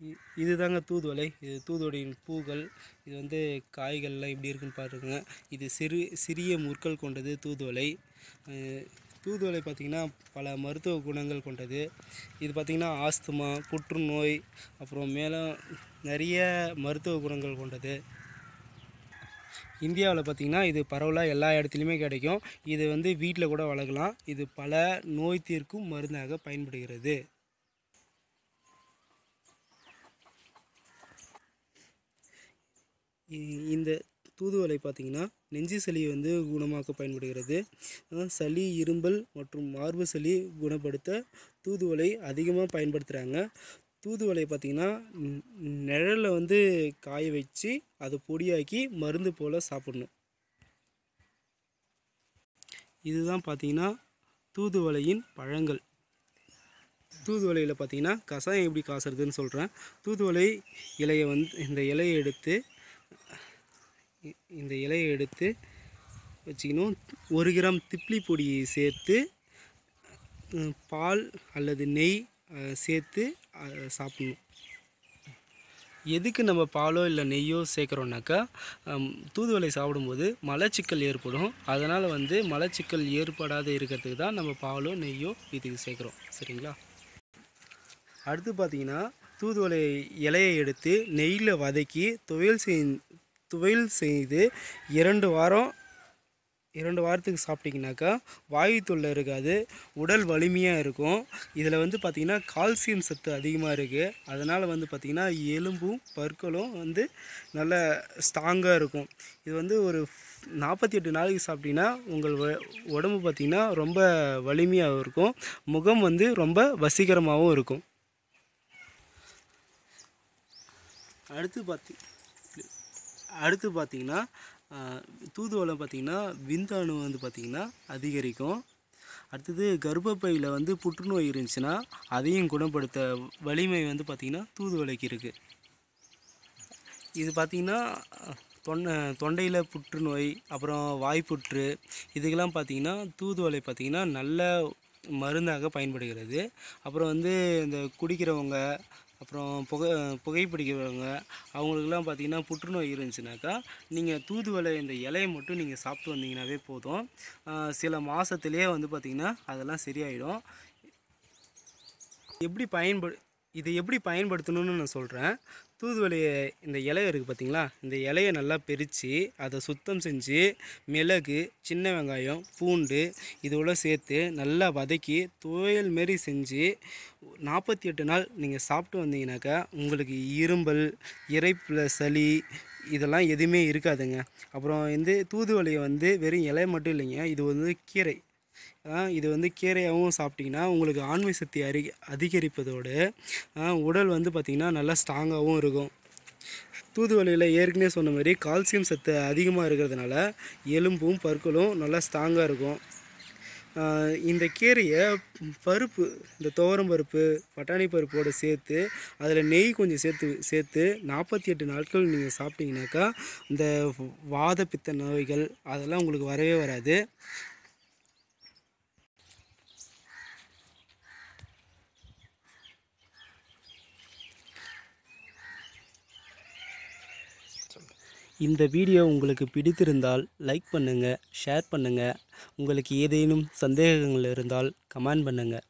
இது இ- இதுதாங்க இது தூதுவளையின் பூக்கள் இது வந்து காய்கள்லாம் எப்படி இருக்குன்னு பாருங்க இது சிறு சிறிய முற்கள் கொண்டது தூதுவளை. தூதுவலை பார்த்திங்கன்னா பல மருத்துவ குணங்கள் கொண்டது. இது பார்த்திங்கன்னா ஆஸ்துமா புற்றுநோய் அப்புறம் மேலும் நிறைய மருத்துவ குணங்கள் கொண்டது. இந்தியாவில் பார்த்திங்கன்னா இது பரவலாக எல்லா இடத்துலையுமே கிடைக்கும். இது வந்து வீட்டில் கூட வளர்க்கலாம். இது பல நோய் தீர்க்கும் மருந்தாக பயன்படுகிறது. இந்த தூதுவளை பார்த்திங்கன்னா நெஞ்சு சளியை வந்து குணமாக்க பயன்படுகிறது. சளி இரும்பல் மற்றும் மார்பு சளி குணப்படுத்த தூதுவளை அதிகமாக பயன்படுத்துகிறாங்க தூதுவளை பார்த்திங்கன்னா நிழலில் வந்து காய வச்சு அதை பொடியாக்கி மருந்து போல் சாப்பிடணும். இதுதான் பார்த்திங்கன்னா தூதுவளையின் பழங்கள். தூதுவளையில் பார்த்தீங்கன்னா கசாயம் எப்படி காசுறதுன்னு சொல்கிறேன் தூதுவளை இலையை வந்து இந்த இலையை எடுத்து இந்த இலையை எடுத்து வச்சுக்கணும். ஒரு கிராம் திப்ளி பொடியை சேர்த்து பால் அல்லது நெய் சேர்த்து சாப்பிடணும். எதுக்கு நம்ம பாலோ இல்லை நெய்யோ சேர்க்குறோன்னாக்கா தூதுவளை சாப்பிடும்போது மலச்சிக்கல் ஏற்படும். அதனால் வந்து மலச்சிக்கல் ஏற்படாத இருக்கிறதுக்கு தான் நம்ம பாலோ நெய்யோ இதுக்கு சேர்க்குறோம். சரிங்களா? அடுத்து பார்த்தீங்கன்னா தூதுவளை இலையை எடுத்து நெய்யில் வதக்கி துவையல் செய் துவையல் செய்து இரண்டு வாரம் இரண்டு வாரத்துக்கு சாப்பிட்டீங்கனாக்கா வாயு தொல்லை இருக்காது உடல் வலிமையாக இருக்கும். இதில் வந்து பார்த்திங்கன்னா கால்சியம் சத்து அதிகமாக இருக்குது அதனால் வந்து பார்த்திங்கன்னா எலும்பும் பற்களும் வந்து நல்ல ஸ்ட்ராங்காக இருக்கும். இது வந்து ஒரு நாற்பத்தி எட்டு நாளைக்கு சாப்பிட்டிங்கன்னா உங்கள் உடம்பு பார்த்திங்கன்னா ரொம்ப வலிமையாகவும் இருக்கும். முகம் வந்து ரொம்ப வசீகரமாகவும் இருக்கும். அடுத்து பார்த்தி அடுத்து பார்த்தீங்கன்னா ஆஹ், தூதுவளை பார்த்திங்கன்னா விந்தணு வந்து பார்த்திங்கன்னா அதிகரிக்கும். அடுத்தது கர்ப்பப்பையில் வந்து புற்றுநோய் இருந்துச்சுன்னா அதையும் குணப்படுத்த வலிமை வந்து பார்த்திங்கன்னா தூதுவளைக்கு இருக்குது இது பார்த்திங்கன்னா தொண்டை தொண்டையில் புற்றுநோய் அப்புறம் வாய்ப்புற்று இதுக்கெல்லாம் பார்த்திங்கன்னா தூதுவளை பார்த்திங்கன்னா நல்ல மருந்தாக பயன்படுகிறது. அப்புறம் வந்து இந்த குடிக்கிறவங்க அப்புறம் புகை புகைப்பிடிக்கிறவங்க அவங்களுக்கெல்லாம் பார்த்திங்கன்னா புற்றுநோய் இருந்துச்சுனாக்கா நீங்கள் தூதுவளை இந்த இலையை மட்டும் நீங்கள் சாப்பிட்டு வந்தீங்கன்னாவே போதும். சில மாதத்துலேயே வந்து பார்த்திங்கன்னா அதெல்லாம் சரியாயிடும். எப்படி பயன்படு இதை எப்படி பயன்படுத்தணும்னு நான் சொல்கிறேன் தூதுவளையை இந்த இலை இருக்குது பார்த்தீங்களா இந்த இலையை நல்லா பிரித்து அதை சுத்தம் செஞ்சு மிளகு சின்ன வெங்காயம் பூண்டு இதோட சேர்த்து நல்லா வதக்கி துவையல் மாரி செஞ்சு நாற்பத்தி எட்டு நாள் நீங்கள் சாப்பிட்டு வந்தீங்கன்னாக்கா உங்களுக்கு இரும்பல் இறைப்பில் சளி இதெல்லாம் எதுவுமே இருக்காதுங்க. அப்புறம் வந்து தூதுவளையை வந்து வெறும் இலை மட்டும் இல்லைங்க இது வந்து கீரை. இது வந்து கீரையாகவும் சாப்பிட்டிங்கன்னா உங்களுக்கு ஆண்மை சக்தி அறி அதிகரிப்பதோடு உடல் வந்து பார்த்திங்கன்னா நல்லா ஸ்ட்ராங்காகவும் இருக்கும். தூதுவளையில் ஏற்கனவே சொன்ன மாதிரி கால்சியம் சத்து அதிகமாக இருக்கிறதுனால எலும்பும் பற்களும் நல்லா ஸ்ட்ராங்காக இருக்கும். இந்த கீரையை பருப்பு இந்த துவரம் பருப்பு பட்டாணி பருப்போடு சேர்த்து அதில் நெய் கொஞ்சம் சேர்த்து சேர்த்து நாற்பத்தி எட்டு நாட்கள் நீங்கள் சாப்பிட்டீங்கனாக்கா இந்த வாத பித்த நோய்கள் அதெல்லாம் உங்களுக்கு வரவே வராது. இந்த வீடியோ உங்களுக்கு பிடித்திருந்தால் லைக் பண்ணுங்கள் ஷேர் பண்ணுங்கள் உங்களுக்கு ஏதேனும் சந்தேகங்கள் இருந்தால் கமெண்ட் பண்ணுங்கள்